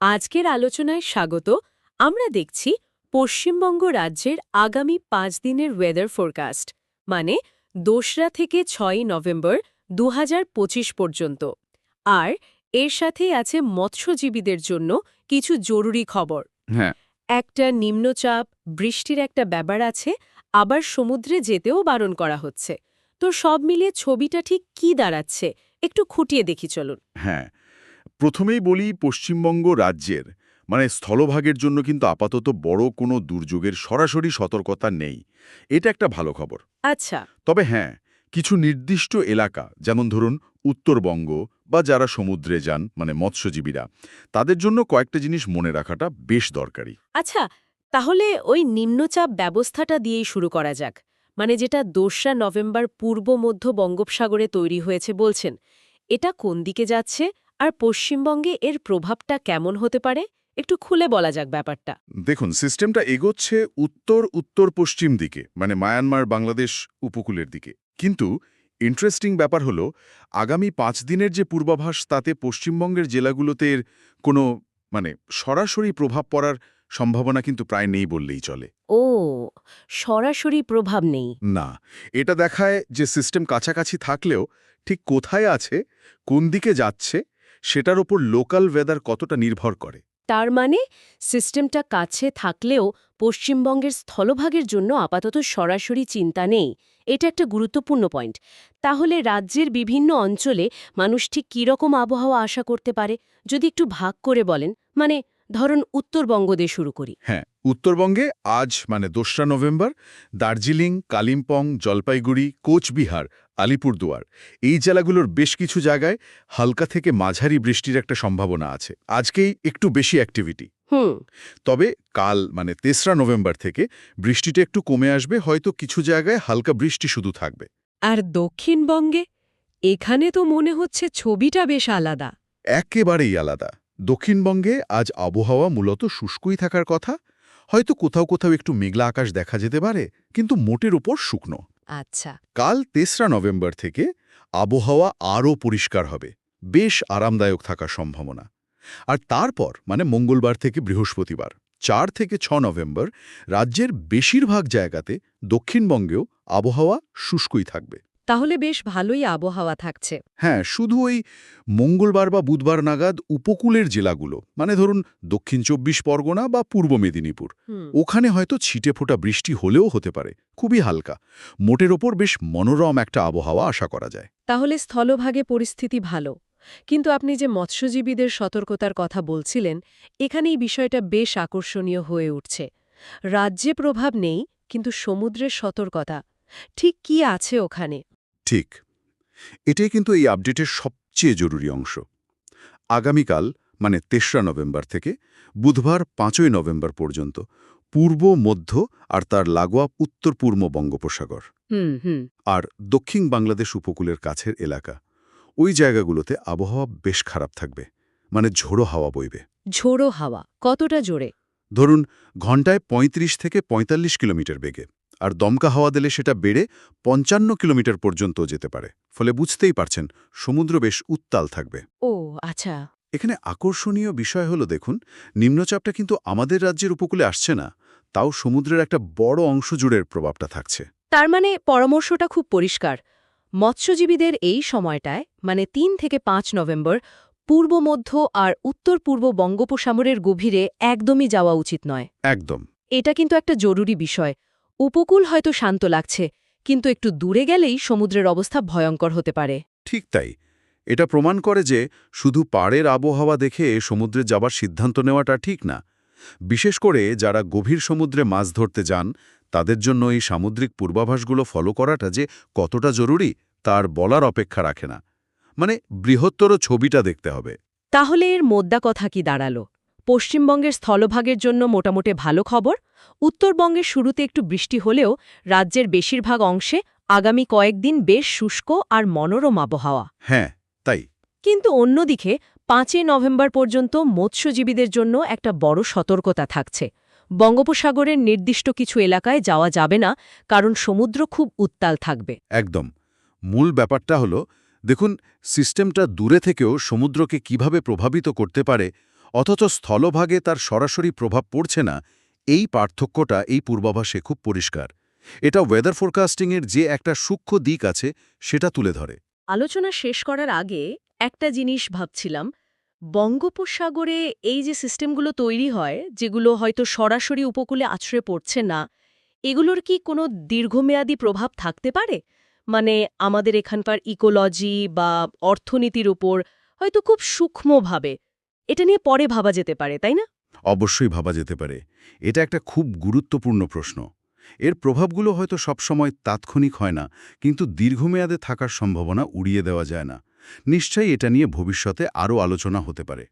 আজকের আলোচনায় স্বাগত। আমরা দেখছি পশ্চিমবঙ্গ রাজ্যের আগামী পাঁচ দিনের ওয়েদার ফোরকাস্ট মানে দোসরা থেকে ছয়ই নভেম্বর দু হাজার পঁচিশ পর্যন্ত। আর এর সাথেই আছে মৎস্যজীবীদের জন্য কিছু জরুরি খবর। হ্যাঁ। একটা নিম্নচাপ বৃষ্টির একটা ব্যাপার আছে আবার সমুদ্রে যেতেও বারণ করা হচ্ছে। তো সব মিলিয়ে ছবিটা ঠিক কি দাঁড়াচ্ছে একটু খুঁটিয়ে দেখি চলুন। হ্যাঁ প্রথমেই বলি পশ্চিমবঙ্গ রাজ্যের মানে স্থলভাগের জন্য কিন্তু আপাতত বড় কোনো দুর্যোগের সরাসরি সতর্কতা নেই। এটা একটা ভালো খবর। আচ্ছা। তবে হ্যাঁ কিছু নির্দিষ্ট এলাকা যেমন ধরুন উত্তরবঙ্গ বা যারা সমুদ্রে যান মানে মৎস্যজীবীরা তাদের জন্য কয়েকটা জিনিস মনে রাখাটা বেশ দরকারি। আচ্ছা তাহলে ওই নিম্নচাপ ব্যবস্থাটা দিয়েই শুরু করা যাক। মানে যেটা দোসরা নভেম্বর পূর্ব মধ্য বঙ্গোপসাগরে তৈরি হয়েছে বলছেন এটা কোন দিকে যাচ্ছে? আর পশ্চিমবঙ্গে এর প্রভাবটা কেমন হতে পারে? একটু খুলে বলা যাক ব্যাপারটা। দেখুন সিস্টেমটা এগোচ্ছে উত্তর উত্তর পশ্চিম দিকে মানে মায়ানমার বাংলাদেশ উপকূলের দিকে। কিন্তু ইন্টারেস্টিং ব্যাপার হলো আগামী পাঁচ দিনের যে পূর্বাভাস তাতে পশ্চিমবঙ্গের জেলাগুলোতে কোনো মানে সরাসরি প্রভাব পড়ার সম্ভাবনা কিন্তু প্রায় নেই বললেই চলে। ও সরাসরি প্রভাব নেই। না এটা দেখায় যে সিস্টেম কাছাকাছি থাকলেও ঠিক কোথায় আছে কোন দিকে যাচ্ছে সেটার ওপর লোকাল ওয়েদার কতটা নির্ভর করে। তার মানে সিস্টেমটা কাছে থাকলেও পশ্চিমবঙ্গের স্থলভাগের জন্য আপাতত সরাসরি চিন্তা নেই। এটা একটা গুরুত্বপূর্ণ পয়েন্ট তাহলে রাজ্যের বিভিন্ন অঞ্চলে মানুষ ঠিক কীরকম আবহাওয়া আশা করতে পারে? যদি একটু ভাগ করে বলেন। মানে ধরুন উত্তরবঙ্গ দিয়ে শুরু করি। হ্যাঁ উত্তরবঙ্গে আজ মানে দোসরা নভেম্বর দার্জিলিং কালিম্পং জলপাইগুড়ি কোচবিহার আলিপুরদুয়ার। এই জেলাগুলোর বেশ কিছু জায়গায় হালকা থেকে মাঝারি বৃষ্টির একটা সম্ভাবনা আছে। আজকেই একটু বেশি অ্যাক্টিভিটি হুম। তবে কাল মানে তেসরা নভেম্বর থেকে বৃষ্টিটা একটু কমে আসবে হয়তো কিছু জায়গায় হালকা বৃষ্টি শুধু থাকবে। আর দক্ষিণবঙ্গে এখানে তো মনে হচ্ছে ছবিটা বেশ আলাদা। একেবারেই আলাদা। দক্ষিণবঙ্গে আজ আবহাওয়া মূলত শুষ্কই থাকার কথা। হয়তো কোথাও কোথাও একটু মেঘলা আকাশ দেখা যেতে পারে কিন্তু মোটের উপর শুকনো। আচ্ছা। কাল তেসরা নভেম্বর থেকে আবহাওয়া আরও পরিষ্কার হবে। বেশ আরামদায়ক থাকার সম্ভাবনা। আর তারপর মানে মঙ্গলবার থেকে বৃহস্পতিবার, চার থেকে ছ নভেম্বর, রাজ্যের বেশিরভাগ জায়গাতে দক্ষিণবঙ্গেও আবহাওয়া শুষ্কই থাকবে। তাহলে বেশ ভালোই আবহাওয়া থাকছে। হ্যাঁ শুধু ওই মঙ্গলবার বা বুধবার নাগাদ উপকূলের জেলাগুলো মানে ধরুন দক্ষিণ চব্বিশ পরগনা বা পূর্ব মেদিনীপুর। ওখানে হয়তো ছিটে ফোটা বৃষ্টি হলেও হতে পারে খুবই হালকা। মোটের ওপর বেশ মনোরম একটা আবহাওয়া আশা করা যায়। তাহলে স্থলভাগে পরিস্থিতি ভালো। কিন্তু আপনি যে মৎস্যজীবীদের সতর্কতার কথা বলছিলেন এখানেই বিষয়টা বেশ আকর্ষণীয় হয়ে উঠছে। রাজ্যে প্রভাব নেই কিন্তু সমুদ্রের সতর্কতা। ঠিক কি আছে ওখানে? ঠিক। এটাই কিন্তু এই আপডেটের সবচেয়ে জরুরি অংশ। আগামীকাল মানে তেসরা নভেম্বর থেকে বুধবার পাঁচই নভেম্বর পর্যন্ত পূর্ব মধ্য আর তার লাগোয়া উত্তর পূর্ব বঙ্গোপসাগর আর দক্ষিণ বাংলাদেশ উপকূলের কাছের এলাকা ওই জায়গাগুলোতে আবহাওয়া বেশ খারাপ থাকবে মানে ঝোড়ো হাওয়া বইবে। ঝোড়ো হাওয়া কতটা জোরে? ধরুন ঘন্টায় ৩৫ থেকে ৪৫ কিলোমিটার বেগে। আর দমকা হাওয়া দিলে সেটা বেড়ে পঞ্চান্ন কিলোমিটার পর্যন্ত যেতে পারে। ফলে বুঝতেই পারছেন সমুদ্র বেশ উত্তাল থাকবে। ও আচ্ছা। এখানে আকর্ষণীয় বিষয় হলো দেখুন নিম্নচাপটা কিন্তু আমাদের রাজ্যের উপকূলে আসছে না তাও সমুদ্রের একটা বড় অংশ জুড়ের প্রভাবটা থাকছে। তার মানে পরামর্শটা খুব পরিষ্কার। মৎস্যজীবীদের এই সময়টায় মানে তিন থেকে পাঁচ নভেম্বর পূর্ব মধ্য আর উত্তর পূর্ব বঙ্গোপসাগরের গভীরে একদমই যাওয়া উচিত নয়। একদম। এটা কিন্তু একটা জরুরি বিষয়। উপকূল হয়তো শান্ত লাগছে কিন্তু একটু দূরে গেলেই সমুদ্রের অবস্থা ভয়ঙ্কর হতে পারে। ঠিক তাই। এটা প্রমাণ করে যে শুধু পাড়ের আবহাওয়া দেখে সমুদ্রে যাবার সিদ্ধান্ত নেওয়াটা ঠিক না। বিশেষ করে যারা গভীর সমুদ্রে মাছ ধরতে যান তাদের জন্য এই সামুদ্রিক পূর্বাভাসগুলো ফলো করাটা যে কতটা জরুরি তার বলার অপেক্ষা রাখে না। মানে বৃহত্তর ছবিটা দেখতে হবে। তাহলে এর মোদ্দা কথা কি দাঁড়াল? পশ্চিমবঙ্গের স্থলভাগের জন্য মোটামুটি ভালো খবর? উত্তরবঙ্গের শুরুতে একটু বৃষ্টি হলেও রাজ্যের বেশিরভাগ অংশে আগামী কয়েকদিন বেশ শুষ্ক আর মনোরম আবহাওয়া। হ্যাঁ তাই। কিন্তু অন্যদিকে পাঁচই নভেম্বর পর্যন্ত মৎস্যজীবীদের জন্য একটা বড় সতর্কতা থাকছে। বঙ্গোপসাগরের নির্দিষ্ট কিছু এলাকায় যাওয়া যাবে না কারণ সমুদ্র খুব উত্তাল থাকবে। একদম। মূল ব্যাপারটা হলো দেখুন সিস্টেমটা দূরে থেকেও সমুদ্রকে কীভাবে প্রভাবিত করতে পারে অথচ স্থলভাগে তার সরাসরি প্রভাব পড়ছে না এই পার্থক্যটা এই পূর্বাভাসে খুব পরিষ্কার। এটা ওয়েদার ফোরকাস্টিংয়ের যে একটা সূক্ষ্ম দিক আছে, সেটা তুলে ধরে। আলোচনা শেষ করার আগে একটা জিনিস ভাবছিলাম। বঙ্গোপসাগরে এই যে সিস্টেমগুলো তৈরি হয়, যেগুলো হয়তো সরাসরি উপকূলে আছড়ে পড়ছে না, এগুলোর কি কোনো দীর্ঘমেয়াদী প্রভাব থাকতে পারে? মানে আমাদের এখানকার ইকোলজি বা অর্থনীতির উপর হয়তো খুব সূক্ষ্মভাবে। এটা নিয়ে পরে ভাবা যেতে পারে, তাই না? অবশ্যই ভাবা যেতে পারে। এটা একটা খুব গুরুত্বপূর্ণ প্রশ্ন। এর প্রভাবগুলো হয়তো সবসময় তাৎক্ষণিক হয় না, কিন্তু দীর্ঘমেয়াদে থাকার সম্ভাবনা উড়িয়ে দেওয়া যায় না। নিশ্চয়ই এটা নিয়ে ভবিষ্যতে আরও আলোচনা হতে পারে।